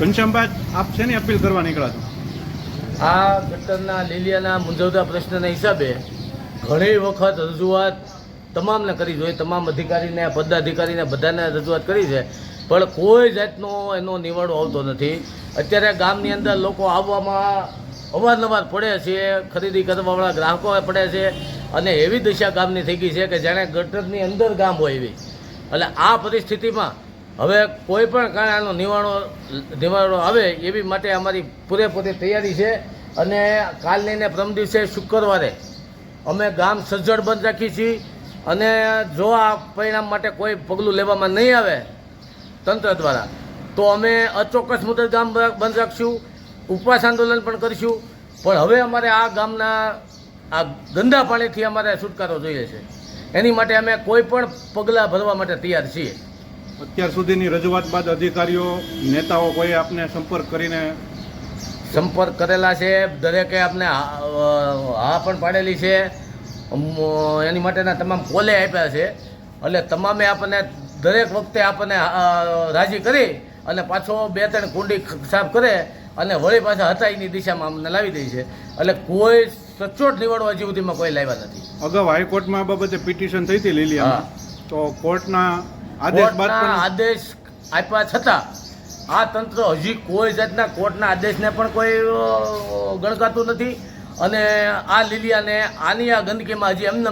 ઘનશ્યામભાઈ આપ શેની અપીલ કરવા નીકળ્યા છો? આ ગટરના લીલિયાના મૂંઝવતા પ્રશ્નના હિસાબે ઘણી વખત રજૂઆત તમામને કરી જોઈએ. તમામ અધિકારીને, પદાધિકારીને બધાને રજૂઆત કરી છે. પણ કોઈ જાતનો એનો નિવાડો આવતો નથી. અત્યારે ગામની અંદર લોકો આવવામાં અવારનવાર પડે છે. ખરીદી કરવાવાળા ગ્રાહકો પડે છે. અને એવી દશા ગામની થઈ ગઈ છે કે જાણે ગટરની અંદર ગામ હોય એવી. એટલે આ પરિસ્થિતિમાં હવે કોઈ પણ કારણે આનો નિવાણો નિવારણો આવે એવી માટે અમારી પૂરેપૂરી તૈયારી છે અને કાલ લઈને પ્રમ દિવસે શુક્રવારે અમે ગામ સજ્જડ બંધ રાખી છીએ અને જો આ પરિણામ માટે કોઈ પગલું લેવામાં નહીં આવે તંત્ર દ્વારા, તો અમે અચોક્કસ મુદત ગામ બંધ રાખશું, ઉપવાસ આંદોલન પણ કરીશું, પણ હવે અમારે આ ગામના, આ ગંદા પાણીથી અમારે છુટકારો જોઈએ છે. એની માટે અમે કોઈ પણ પગલાં ભરવા માટે તૈયાર છીએ. અત્યાર સુધીની રજૂઆત બાદ અધિકારીઓ નેતાઓ કોઈ આપને સંપર્ક કરીને સંપર્ક કરેલા છે દરેકે આપને હા પણ પાડેલી છે. એની માટેના તમામ કોલે આપ્યા છે. એટલે તમામે આપણને દરેક વખતે આપણને રાજી કરી અને પાછો બે ત્રણ કુંડી સાફ કરે અને વળી પાછા હતાઈની દિશામાં અમને લાવી દે છે. એટલે કોઈ સચોટ નિવડવા હજી સુધીમાં કોઈ લાવ્યા નથી. અગાઉ હાઈકોર્ટમાં આ બાબતે પિટિશન થઈ હતી હા. તો કોર્ટના આદેશ આપ્યા છતાં આ તંત્ર હજી કોઈ જાતના કોર્ટના આદેશને પણ કોઈ ગણકાતું નથી અને આ લીલિયાને આની આ ગંદકીમાં હજી એમને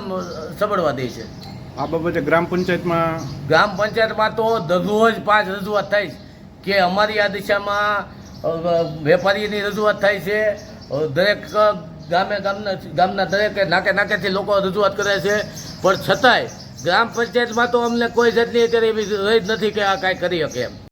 સબડવા દે છે. આ બાબતે ગ્રામ પંચાયતમાં ગ્રામ પંચાયતમાં તો દરરોજ પાંચ રજૂઆત થાય છે કે અમારી આ દિશામાં વેપારીની રજૂઆત થાય છે. દરેક ગામે ગામના ગામના દરેકે નાકે નાકેથી લોકો રજૂઆત કરે છે. પણ છતાંય ગ્રામ પંચાયતમાં તો અમને કોઈ જાતની અત્યારે એવી રહી જ નથી કે આ કાંઈ કરી શકે એમ.